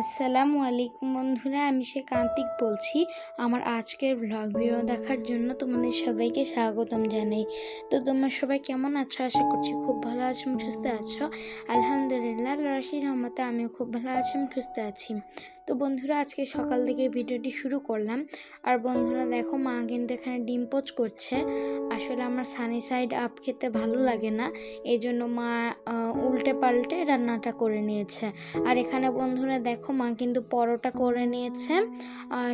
আসসালামু আলাইকুম বন্ধুরা, আমি সে কান্তিক বলছি। আমার আজকের ব্লগ ভিডিও দেখার জন্য তোমাদের সবাইকে স্বাগতম জানাই। তো তোমরা সবাই কেমন আছো? আশা করছি খুব ভালো আছো সুস্থ আছো। আলহামদুলিল্লাহ রাশির রহমতে আমিও খুব ভালো আছি সুস্থ আছি। তো বন্ধুরা, আজকে সকাল থেকে ভিডিওটি শুরু করলাম। আর বন্ধুরা, দেখো মা কিন্তু এখানে ডিম পোচ করছে। আসলে আমার সানি সাইড আপ খেতে ভালো লাগে না। এই জন্য মা উল্টে পাল্টে রান্নাটা করে নিয়েছে। আর এখানে বন্ধুরা, দেখো মা কিন্তু পরোটা করে নিয়েছে।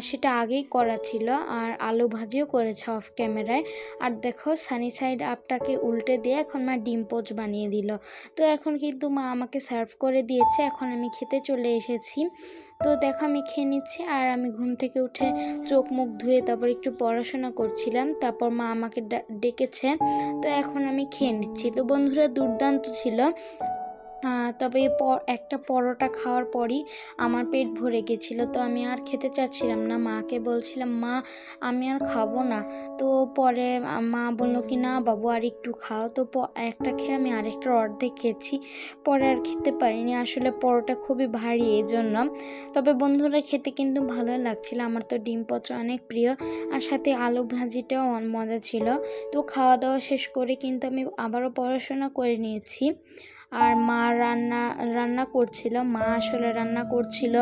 সেটা আগেই করা ছিল আর আলু ভাজিও করেছে অফ ক্যামেরায় আর দেখো সানি সাইড আপটাকে উল্টে দিয়ে এখন মা ডিম পোচ বানিয়ে দিল। তো এখন কিন্তু মা আমাকে সার্ভ করে দিয়েছে, এখন আমি খেতে চলে এসেছি। তো দেখো আমি খেয়ে নিচ্ছি আর আমি ঘুম থেকে উঠে চোখ মুখ ধুয়ে তারপর একটু পড়াশোনা করছিলাম, তারপর মা আমাকে ডেকেছে। তো এখন আমি খেয়ে নিচ্ছি। তো বন্ধুরা দুর্দান্ত ছিল। তবে একটা পরোটা খাওয়ার পরই আমার পেট ভরে গেছিল। তো আমি আর খেতে চাচ্ছিলাম না। মাকে বলছিলাম, মা, আমি আর খাব না। তো পরে মা বলল কি, না বাবু, আর একটু খাও। তো একটা খেয়ে আমি আরেকটা অর্ধেক খেয়েছি। পরে আর খেতে পারিনি। আসলে পরোটা খুবই ভারী এই জন্য তবে বন্ধুরা, খেতে কিন্তু ভালোই লাগছিল। আমার তো ডিম পচ অনেক প্রিয়। আর সাথে আলু ভাজিটাও মজা ছিল। তো খাওয়া দাওয়া শেষ করে কিন্তু আমি আবারও পড়াশোনা করে নিয়েছি। আর মা রান্না রান্না করছিল, মা আসলে রান্না করছিল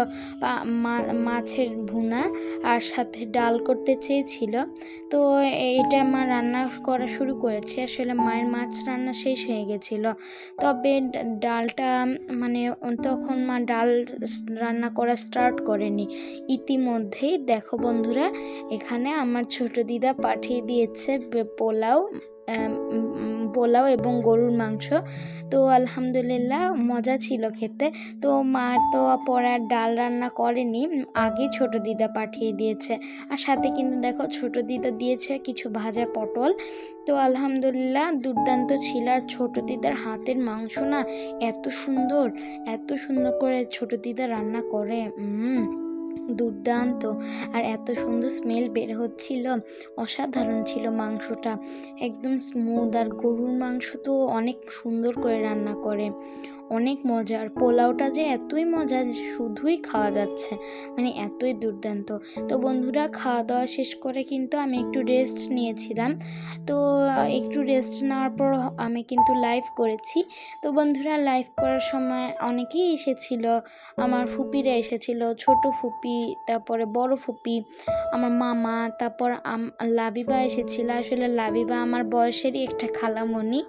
মাছের ভুনা আর সাথে ডাল করতে চেয়েছিল। তো এইটা মা রান্না করা শুরু করেছে, আসলে মায়ের মাছ রান্না শেষ হয়ে গেছিল। তবে ডালটা মানে তখন মা ডাল রান্না করা স্টার্ট করেনি। ইতিমধ্যেই দেখো বন্ধুরা, এখানে আমার ছোট দিদা পাঠিয়ে দিয়েছে পোলাও পোলাও এবং গরুর মাংস। তো আলহামদুলিল্লাহ মজা ছিল খেতে। তো মা তো পরে আর ডাল রান্না করেনি, আগে ছোট দিদা পাঠিয়ে দিয়েছে। আর সাথে কিন্তু দেখো ছোট দিদা দিয়েছে কিছু ভাজা পটল। তো আলহামদুলিল্লাহ দুর্দান্ত ছিল। আর ছোট দিদার হাতের মাংস না এত সুন্দর এত সুন্দর করে ছোট দিদা রান্না করে। উম। দুর্দান্ত। আর এত সুন্দর স্মেল বের হচ্ছিল। অসাধারণ ছিল মাংসটা। একদম স্মুথ আর গরুর মাংস তো অনেক সুন্দর করে রান্না করে। অনেক মজার পোলাওটা যে এতই মজা যে শুধুই খাওয়া যাচ্ছে মানে এতই দুর্দান্ত। তো বন্ধুরা খাওয়া দাওয়া শেষ করে কিন্তু আমি একটু রেস্ট নিয়েছিলাম। তো একটু রেস্ট নেওয়ার পর আমি কিন্তু লাইভ করেছি। তো বন্ধুরা লাইভ করার সময় অনেকেই এসেছিল, আমার ফুপিরা এসেছিল, ছোট ফুপি, তারপরে বড় ফুপি, আমার মামা, তারপর লাবিবা এসেছিল। আসলে লাবিবা আমার বয়সেরই একটা খালামণি।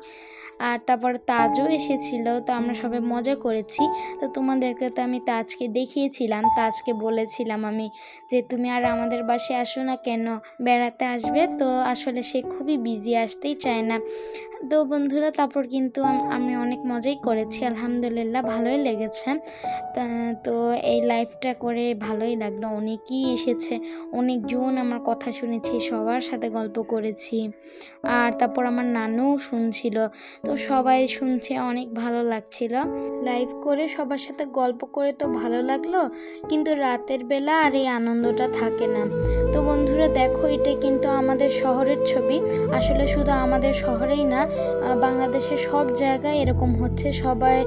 আর তারপর তাজও এসেছিল, তো আমরা সবাই মজা করেছি। তো তোমাদেরকে তো আমি তাজকে দেখিয়েছিলাম, তাজকে বলেছিলাম আমি যে তুমি আর আমাদের বাসায় আসো না কেন? বেড়াতে আসবে তো আসলে সে খুবই বিজি আসতেই চায় না। তো বন্ধুরা, তারপর কিন্তু আমি অনেক মজাই করেছি, আলহামদুলিল্লাহ ভালোই লেগেছে। তা- এই লাইভটা করে ভালোই লাগল, অনেকেই এসেছে, অনেকজন আমার কথা শুনেছি, সবার সাথে গল্প করেছি। আর তারপর আমার নানুও শুনছিল তো সবাই শুনছে, অনেক ভালো লাগছিল। লাইভ করে সবার সাথে গল্প করে তো ভালো লাগল, কিন্তু রাতের বেলা আর এই আনন্দটা থাকে না। তো বন্ধুরা, দেখো, এটা কিন্তু আমাদের শহরের ছবি। আসলে শুধু আমাদের শহরেই না বাংলাদেশের সব জায়গায় এরকম হচ্ছে। সবাই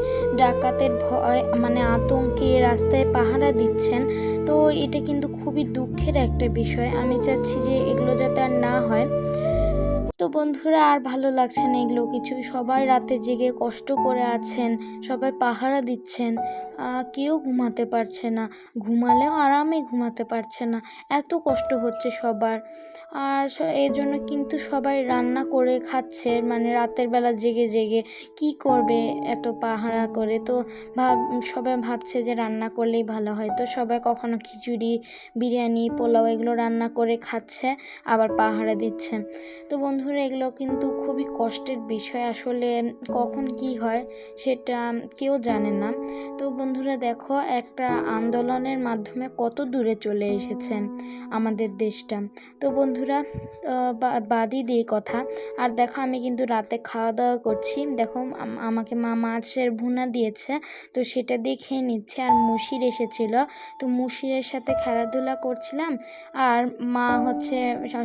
ডাকাতের ভয় মানে আতঙ্কে রাস্তায় পাহারা দিচ্ছেন। তো এটা কিন্তু খুবই দুঃখের একটা বিষয়। আমি চাচ্ছি যে এগুলো যাতে আর না হয়। তো বন্ধুরা আর ভালো লাগছে না এগুলো কিছু। সবাই রাতে জেগে কষ্ট করে আছেন, সবাই পাহারা দিচ্ছেন কেউ ঘুমাতে পারছে না। ঘুমালেও আরামে ঘুমাতে পারছে না। এত কষ্ট হচ্ছে সবার। আর এই জন্য কিন্তু সবাই রান্না করে খাচ্ছে মানে রাতের বেলা জেগে জেগে। কি করবে এত পাহারা করে? তো ভাব, সবাই ভাবছে যে রান্না করলেই ভালো হয়। তো সবাই কখনো খিচুড়ি, বিরিয়ানি, পোলাও এগুলো রান্না করে খাচ্ছে, আবার পাহারা দিচ্ছে। তো বন্ধুরা এগুলো কিন্তু খুবই কষ্টের বিষয়। আসলে কখন কি হয় সেটা কেউ জানে না। তো বন্ধুরা দেখো, একটা আন্দোলনের মাধ্যমে কত দূরে চলে এসেছে আমাদের দেশটা। তো বন্ধুরা বাদই দিয়ে কথা। আর দেখো, আমি কিন্তু রাতে খাওয়া দাওয়া করছি। দেখো আমাকে মা, মাছের ভুনা দিয়েছে, তো সেটা দিয়ে খেয়ে নিচ্ছে। আর মুশির এসেছিল, তো মুশিরের সাথে খেলাধুলা করছিলাম। আর মা হচ্ছে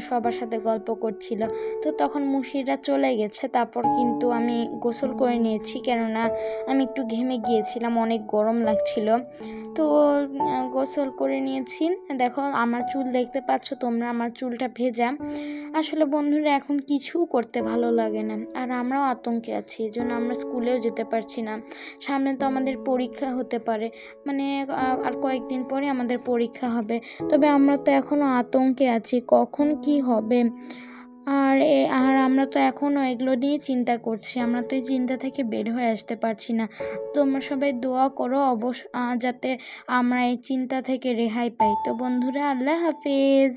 সবার সাথে গল্প করছিল। তো তখন মুশিরা চলে গেছে। তারপর কিন্তু আমি গোসল করে নিয়েছি। কেননা আমি একটু ঘেমে গিয়েছিলাম, অনেক গরম লাগছিল। তো গোসল করে নিয়েছি। দেখো, আমার চুল দেখতে পাচ্ছ, তোমরা আমার চুলটা ভেজা। আসলে বন্ধুরা, এখন কিছু করতে ভালো লাগে না। আর আমরাও আতঙ্কে আছি এই জন্য আমরা স্কুলেও যেতে পারছি না। সামনে তো আমাদের পরীক্ষা হতে পারে। মানে আর কয়েকদিন পরে আমাদের পরীক্ষা হবে। তবে আমরা তো এখনও আতঙ্কে আছি, কখন কি হবে? আর আর আমরা তো এখনও এগুলো নিয়ে চিন্তা করছি। আমরা তো এই চিন্তা থেকে বের হয়ে আসতে পারছি না। তোমরা সবাই দোয়া করো অবশ্য যাতে আমরা এই চিন্তা থেকে রেহাই পাই। তো বন্ধুরা, আল্লাহ হাফিজ।